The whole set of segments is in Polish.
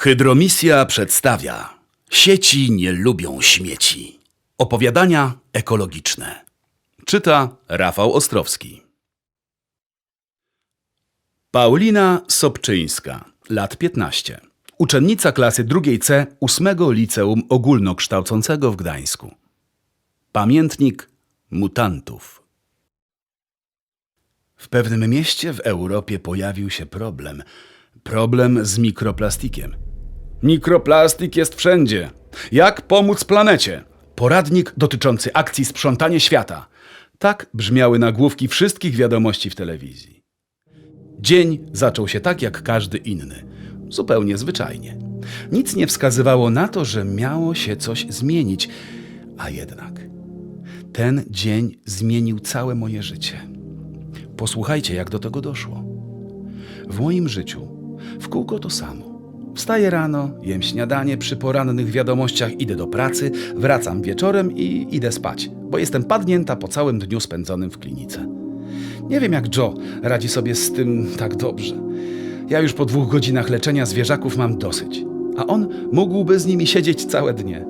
Hydromisja przedstawia Sieci nie lubią śmieci. Opowiadania ekologiczne. Czyta Rafał Ostrowski. Paulina Sobczyńska, lat 15. Uczennica klasy drugiej C 8 Liceum Ogólnokształcącego w Gdańsku. Pamiętnik mutantów. W pewnym mieście w Europie pojawił się problem. Problem z mikroplastikiem. Mikroplastik jest wszędzie. Jak pomóc planecie? Poradnik dotyczący akcji sprzątanie świata. Tak brzmiały nagłówki wszystkich wiadomości w telewizji. Dzień zaczął się tak jak każdy inny. Zupełnie zwyczajnie. Nic nie wskazywało na to, że miało się coś zmienić, a jednak ten dzień zmienił całe moje życie. Posłuchajcie, jak do tego doszło. W moim życiu w kółko to samo. Wstaję rano, jem śniadanie, przy porannych wiadomościach idę do pracy, wracam wieczorem i idę spać, bo jestem padnięta po całym dniu spędzonym w klinice. Nie wiem jak Joe radzi sobie z tym tak dobrze. Ja już po dwóch godzinach leczenia zwierzaków mam dosyć, a on mógłby z nimi siedzieć całe dnie.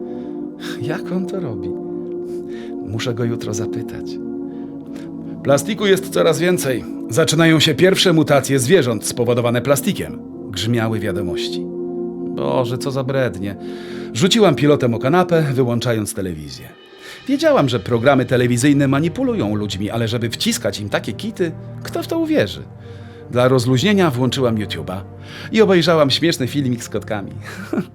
Jak on to robi? Muszę go jutro zapytać. Plastiku jest coraz więcej. Zaczynają się pierwsze mutacje zwierząt spowodowane plastikiem. Grzmiały wiadomości. Boże, co za brednie. Rzuciłam pilotem o kanapę, wyłączając telewizję. Wiedziałam, że programy telewizyjne manipulują ludźmi, ale żeby wciskać im takie kity, kto w to uwierzy? Dla rozluźnienia włączyłam YouTube'a i obejrzałam śmieszny filmik z kotkami.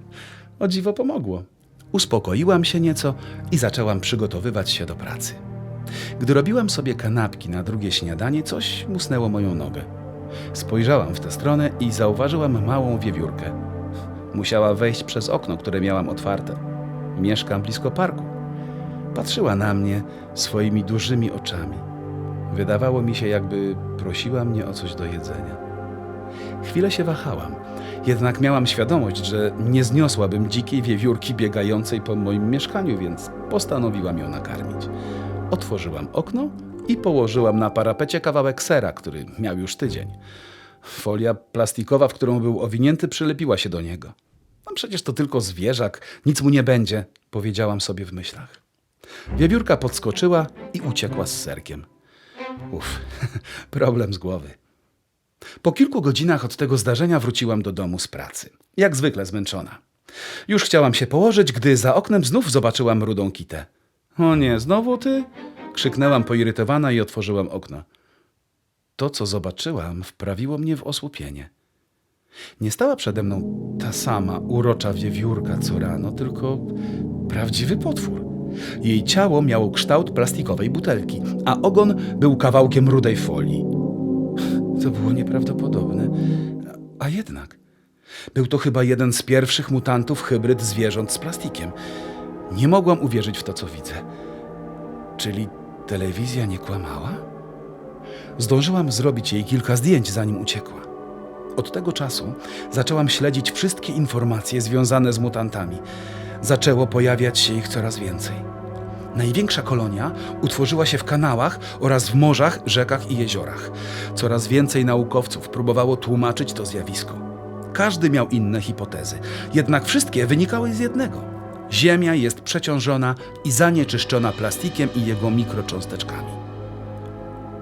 o dziwo pomogło. Uspokoiłam się nieco i zaczęłam przygotowywać się do pracy. Gdy robiłam sobie kanapki na drugie śniadanie, coś musnęło moją nogę. Spojrzałam w tę stronę i zauważyłam małą wiewiórkę. Musiała wejść przez okno, które miałam otwarte. Mieszkam blisko parku. Patrzyła na mnie swoimi dużymi oczami. Wydawało mi się, jakby prosiła mnie o coś do jedzenia. Chwilę się wahałam, jednak miałam świadomość, że nie zniosłabym dzikiej wiewiórki biegającej po moim mieszkaniu, więc postanowiłam ją nakarmić. Otworzyłam okno i położyłam na parapecie kawałek sera, który miał już tydzień. Folia plastikowa, w którą był owinięty, przylepiła się do niego. No przecież to tylko zwierzak, nic mu nie będzie, powiedziałam sobie w myślach. Wiewiórka podskoczyła i uciekła z serkiem. Uff, problem z głowy. Po kilku godzinach od tego zdarzenia wróciłam do domu z pracy. Jak zwykle zmęczona. Już chciałam się położyć, gdy za oknem znów zobaczyłam rudą kitę. O nie, znowu ty? Krzyknęłam poirytowana i otworzyłam okno. To, co zobaczyłam, wprawiło mnie w osłupienie. Nie stała przede mną ta sama urocza wiewiórka co rano, tylko prawdziwy potwór. Jej ciało miało kształt plastikowej butelki, a ogon był kawałkiem rudej folii. To było nieprawdopodobne, a jednak. Był to chyba jeden z pierwszych mutantów hybryd zwierząt z plastikiem. Nie mogłam uwierzyć w to, co widzę. Czyli telewizja nie kłamała? Zdążyłam zrobić jej kilka zdjęć, zanim uciekła. Od tego czasu zaczęłam śledzić wszystkie informacje związane z mutantami. Zaczęło pojawiać się ich coraz więcej. Największa kolonia utworzyła się w kanałach oraz w morzach, rzekach i jeziorach. Coraz więcej naukowców próbowało tłumaczyć to zjawisko. Każdy miał inne hipotezy, jednak wszystkie wynikały z jednego. Ziemia jest przeciążona i zanieczyszczona plastikiem i jego mikrocząsteczkami.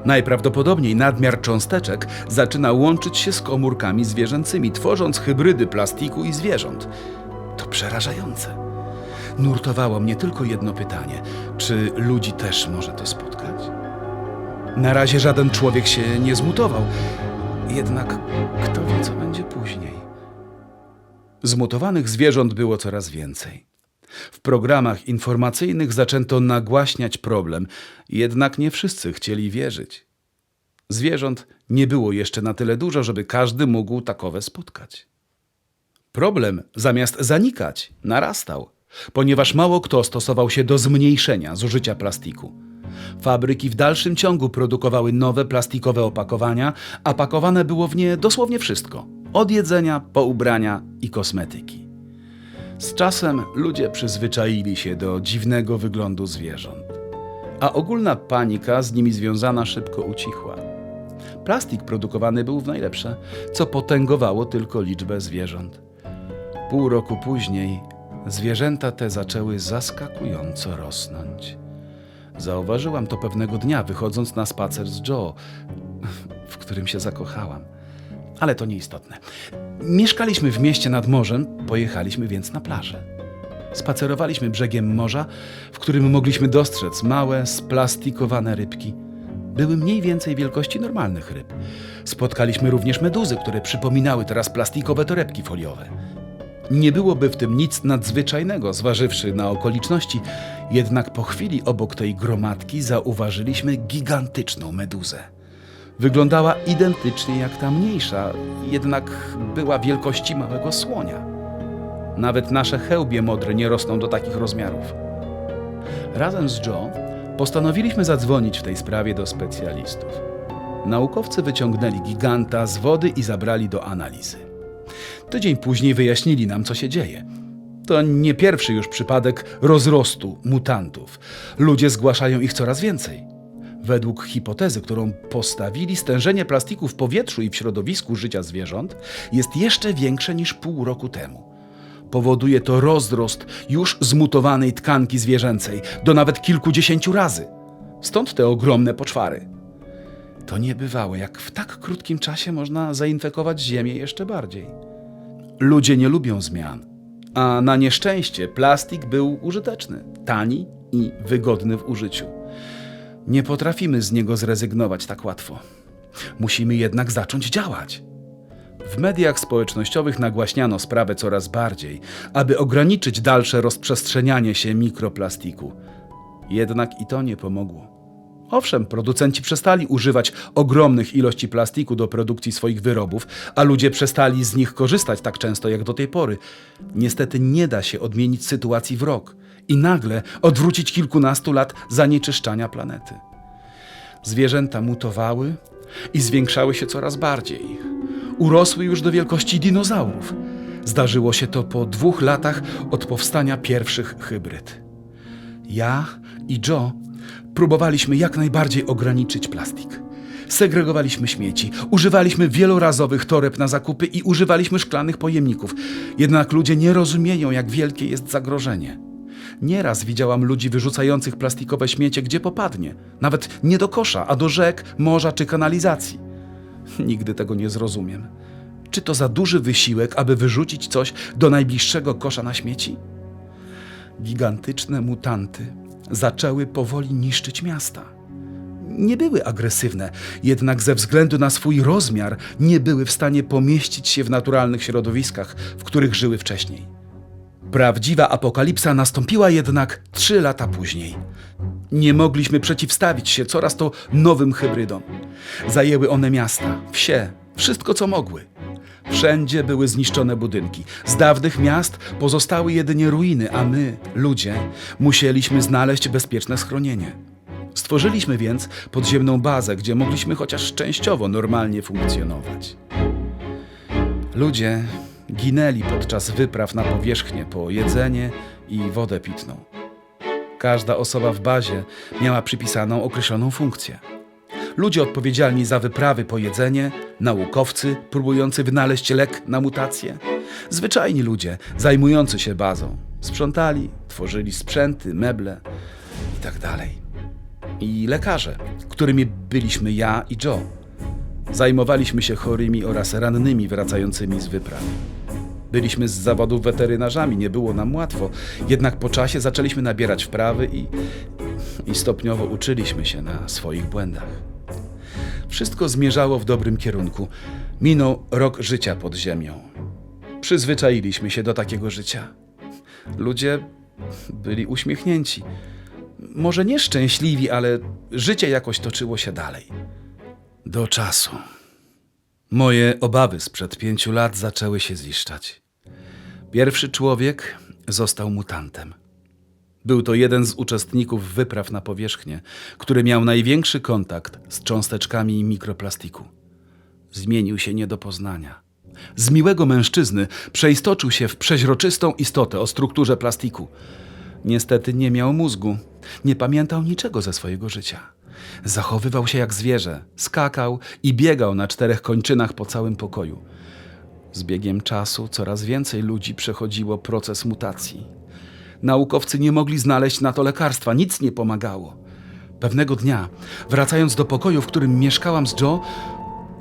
Najprawdopodobniej nadmiar cząsteczek zaczyna łączyć się z komórkami zwierzęcymi, tworząc hybrydy plastiku i zwierząt. To przerażające. Nurtowało mnie tylko jedno pytanie: czy ludzi też może to spotkać? Na razie żaden człowiek się nie zmutował, jednak kto wie, co będzie później. Zmutowanych zwierząt było coraz więcej. W programach informacyjnych zaczęto nagłaśniać problem, jednak nie wszyscy chcieli wierzyć. Zwierząt nie było jeszcze na tyle dużo, żeby każdy mógł takowe spotkać. Problem, zamiast zanikać, narastał, ponieważ mało kto stosował się do zmniejszenia zużycia plastiku. Fabryki w dalszym ciągu produkowały nowe plastikowe opakowania, a pakowane było w nie dosłownie wszystko: od jedzenia po ubrania i kosmetyki. Z czasem ludzie przyzwyczaili się do dziwnego wyglądu zwierząt, a ogólna panika z nimi związana szybko ucichła. Plastik produkowany był w najlepsze, co potęgowało tylko liczbę zwierząt. Pół roku później zwierzęta te zaczęły zaskakująco rosnąć. Zauważyłam to pewnego dnia, wychodząc na spacer z Joe, w którym się zakochałam. Ale to nieistotne. Mieszkaliśmy w mieście nad morzem, pojechaliśmy więc na plażę. Spacerowaliśmy brzegiem morza, w którym mogliśmy dostrzec małe, splastikowane rybki. Były mniej więcej wielkości normalnych ryb. Spotkaliśmy również meduzy, które przypominały teraz plastikowe torebki foliowe. Nie byłoby w tym nic nadzwyczajnego, zważywszy na okoliczności, jednak po chwili obok tej gromadki zauważyliśmy gigantyczną meduzę. Wyglądała identycznie jak ta mniejsza, jednak była wielkości małego słonia. Nawet nasze chełbie modre nie rosną do takich rozmiarów. Razem z Joe postanowiliśmy zadzwonić w tej sprawie do specjalistów. Naukowcy wyciągnęli giganta z wody i zabrali do analizy. Tydzień później wyjaśnili nam, co się dzieje. To nie pierwszy już przypadek rozrostu mutantów. Ludzie zgłaszają ich coraz więcej. Według hipotezy, którą postawili, stężenie plastiku w powietrzu i w środowisku życia zwierząt jest jeszcze większe niż pół roku temu. Powoduje to rozrost już zmutowanej tkanki zwierzęcej do nawet kilkudziesięciu razy. Stąd te ogromne poczwary. To niebywałe, jak w tak krótkim czasie można zainfekować Ziemię jeszcze bardziej. Ludzie nie lubią zmian, a na nieszczęście plastik był użyteczny, tani i wygodny w użyciu. Nie potrafimy z niego zrezygnować tak łatwo. Musimy jednak zacząć działać. W mediach społecznościowych nagłaśniano sprawę coraz bardziej, aby ograniczyć dalsze rozprzestrzenianie się mikroplastiku. Jednak i to nie pomogło. Owszem, producenci przestali używać ogromnych ilości plastiku do produkcji swoich wyrobów, a ludzie przestali z nich korzystać tak często jak do tej pory. Niestety nie da się odmienić sytuacji w rok i nagle odwrócić kilkunastu lat zanieczyszczania planety. Zwierzęta mutowały i zwiększały się coraz bardziej. Urosły już do wielkości dinozaurów. Zdarzyło się to po dwóch latach od powstania pierwszych hybryd. Ja i Joe próbowaliśmy jak najbardziej ograniczyć plastik. Segregowaliśmy śmieci, używaliśmy wielorazowych toreb na zakupy i używaliśmy szklanych pojemników. Jednak ludzie nie rozumieją, jak wielkie jest zagrożenie. Nieraz widziałam ludzi wyrzucających plastikowe śmiecie gdzie popadnie, nawet nie do kosza, a do rzek, morza czy kanalizacji. Nigdy tego nie zrozumiem. Czy to za duży wysiłek, aby wyrzucić coś do najbliższego kosza na śmieci? Gigantyczne mutanty zaczęły powoli niszczyć miasta. Nie były agresywne, jednak ze względu na swój rozmiar nie były w stanie pomieścić się w naturalnych środowiskach, w których żyły wcześniej. Prawdziwa apokalipsa nastąpiła jednak trzy lata później. Nie mogliśmy przeciwstawić się coraz to nowym hybrydom. Zajęły one miasta, wsie, wszystko co mogły. Wszędzie były zniszczone budynki. Z dawnych miast pozostały jedynie ruiny, a my, ludzie, musieliśmy znaleźć bezpieczne schronienie. Stworzyliśmy więc podziemną bazę, gdzie mogliśmy chociaż częściowo normalnie funkcjonować. Ludzie ginęli podczas wypraw na powierzchnię po jedzenie i wodę pitną. Każda osoba w bazie miała przypisaną określoną funkcję. Ludzie odpowiedzialni za wyprawy po jedzenie, naukowcy próbujący wynaleźć lek na mutacje, zwyczajni ludzie zajmujący się bazą, sprzątali, tworzyli sprzęty, meble itd. I lekarze, którymi byliśmy ja i Joe. Zajmowaliśmy się chorymi oraz rannymi wracającymi z wypraw. Byliśmy z zawodu weterynarzami, nie było nam łatwo, jednak po czasie zaczęliśmy nabierać wprawy i, i stopniowo uczyliśmy się na swoich błędach. Wszystko zmierzało w dobrym kierunku. Minął rok życia pod ziemią. Przyzwyczailiśmy się do takiego życia. Ludzie byli uśmiechnięci. Może nie szczęśliwi, ale życie jakoś toczyło się dalej. Do czasu. Moje obawy sprzed pięciu lat zaczęły się ziszczać. Pierwszy człowiek został mutantem. Był to jeden z uczestników wypraw na powierzchnię, który miał największy kontakt z cząsteczkami mikroplastiku. Zmienił się nie do poznania. Z miłego mężczyzny przeistoczył się w przeźroczystą istotę o strukturze plastiku. Niestety nie miał mózgu, nie pamiętał niczego ze swojego życia. Zachowywał się jak zwierzę, skakał i biegał na czterech kończynach po całym pokoju. Z biegiem czasu coraz więcej ludzi przechodziło proces mutacji. Naukowcy nie mogli znaleźć na to lekarstwa, nic nie pomagało. Pewnego dnia, wracając do pokoju, w którym mieszkałam z Joe,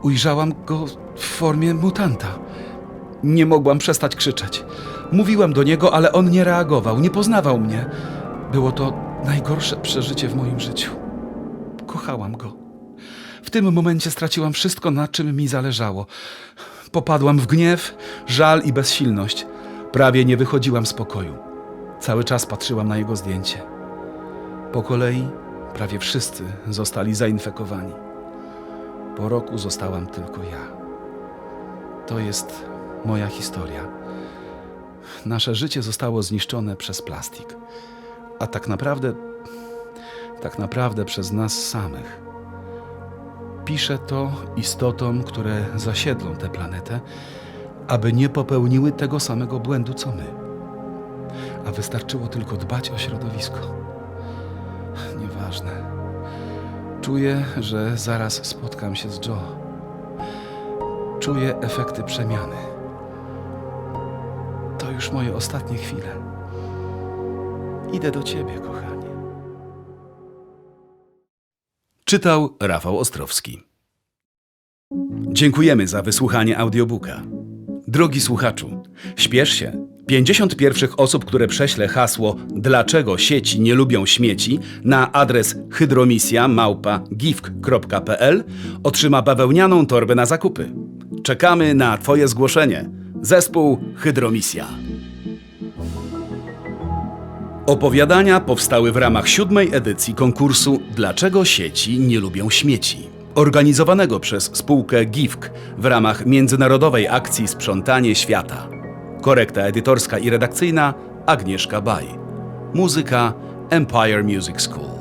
ujrzałam go w formie mutanta. Nie mogłam przestać krzyczeć. Mówiłam do niego, ale on nie reagował, nie poznawał mnie. Było to najgorsze przeżycie w moim życiu. Kochałam go. W tym momencie straciłam wszystko, na czym mi zależało. Popadłam w gniew, żal i bezsilność. Prawie nie wychodziłam z pokoju. Cały czas patrzyłam na jego zdjęcie. Po kolei prawie wszyscy zostali zainfekowani. Po roku zostałam tylko ja. To jest moja historia. Nasze życie zostało zniszczone przez plastik, a tak naprawdę, tak naprawdę przez nas samych. Piszę to istotom, które zasiedlą tę planetę, aby nie popełniły tego samego błędu co my. A wystarczyło tylko dbać o środowisko. Nieważne. Czuję, że zaraz spotkam się z Joe. Czuję efekty przemiany. To już moje ostatnie chwile. Idę do ciebie, kochanie. Czytał Rafał Ostrowski. Dziękujemy za wysłuchanie audiobooka. Drogi słuchaczu, śpiesz się. 50 pierwszych osób, które prześlę hasło Dlaczego sieci nie lubią śmieci na adres hydromisja małpa gifk.pl otrzyma bawełnianą torbę na zakupy. Czekamy na Twoje zgłoszenie. Zespół Hydromisja. Opowiadania powstały w ramach siódmej edycji konkursu Dlaczego sieci nie lubią śmieci? Organizowanego przez spółkę GIFK w ramach międzynarodowej akcji Sprzątanie Świata. Korekta edytorska i redakcyjna Agnieszka Baj. Muzyka Empire Music School.